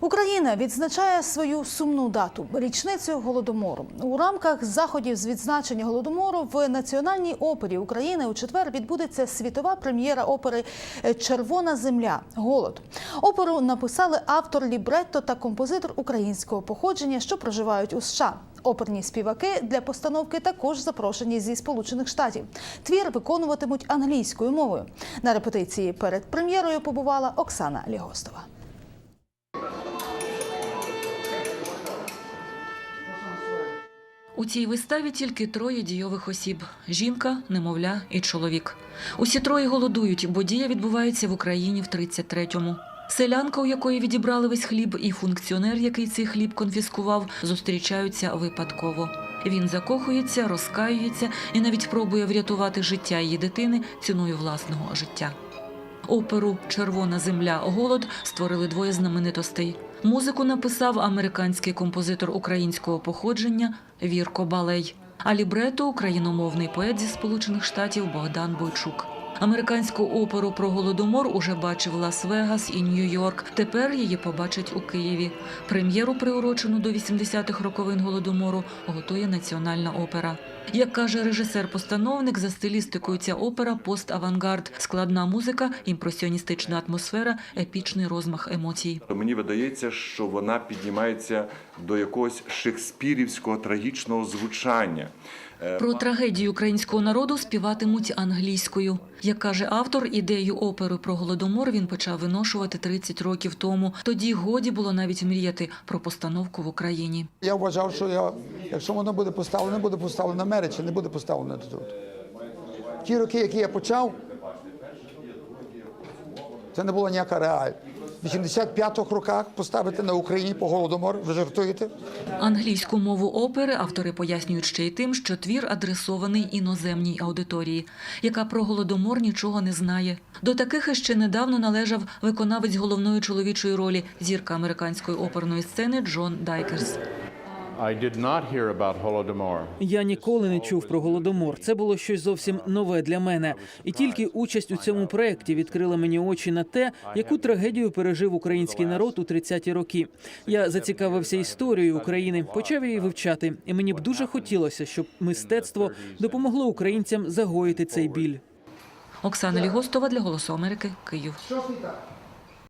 Україна відзначає свою сумну дату річницю голодомору. У рамках заходів з відзначення голодомору в Національній опері України у четвер відбудеться світова прем'єра опери Червона земля. Голод. Оперу написали автор лібретто та композитор українського походження, що проживають у США. Оперні співаки для постановки також запрошені зі Сполучених Штатів. Твір виконуватимуть англійською мовою. На репетиції перед прем'єрою побувала Оксана Лігостова. У цій виставі тільки троє дійових осіб: жінка, немовля і чоловік. Усі троє голодують, бо дія відбувається в Україні в 33-му. Селянка, у якої відібрали весь хліб, і функціонер, який цей хліб конфіскував, зустрічаються випадково. Він закохується, розкаюється і навіть пробує врятувати життя її дитини ціною власного життя. Оперу Червона земля голод створили двоє знаменитостей. Музику написав американський композитор українського походження Вірко Балей, а лібрето україномовний поет зі Сполучених Штатів Богдан Бойчук. Американську оперу про голодомор уже бачив Лас-Вегас і Нью-Йорк. Тепер її побачать у Києві. Прем'єру, приурочену до 80-х роковин голодомору, готує Національна опера. Як каже режисер-постановник, за стилістикою ця опера пост-авангард, складна музика, імпресіоністична атмосфера, епічний розмах емоцій. Мені видається, що вона піднімається до якогось шекспірівського трагічного звучання. Е, Про трагедію українського народу співатимуть англійською. Як каже автор, ідею опери про голодомор він почав виношувати 30 років тому. Тоді годі було навіть мріяти про постановку в Україні. Я вважав, що я, якщо воно буде поставлено, буде поставлено Америці, не буде поставлено тут. Ті роки, які я почав, це не була ніяка реаль. В 85-х роках поставити на Україні по голодомор, ви жартуєте? Англійську мову опери автори пояснюють ще й тим, що твір адресований іноземній аудиторії, яка про голодомор нічого не знає. До таких іще недавно належав виконавець головної чоловічої ролі зірка американської оперної сцени Джон Дайкерс. Я ніколи не чув про голодомор. Це було щось зовсім нове для мене. І тільки участь у цьому проєкті відкрила мені очі на те, яку трагедію пережив український народ у 30-ті роки. Я зацікавився історією України, почав її вивчати, і мені б дуже хотілося, щоб мистецтво допомогло українцям загоїти цей біль. Оксана Лігостова для Голосу Америки, Київ.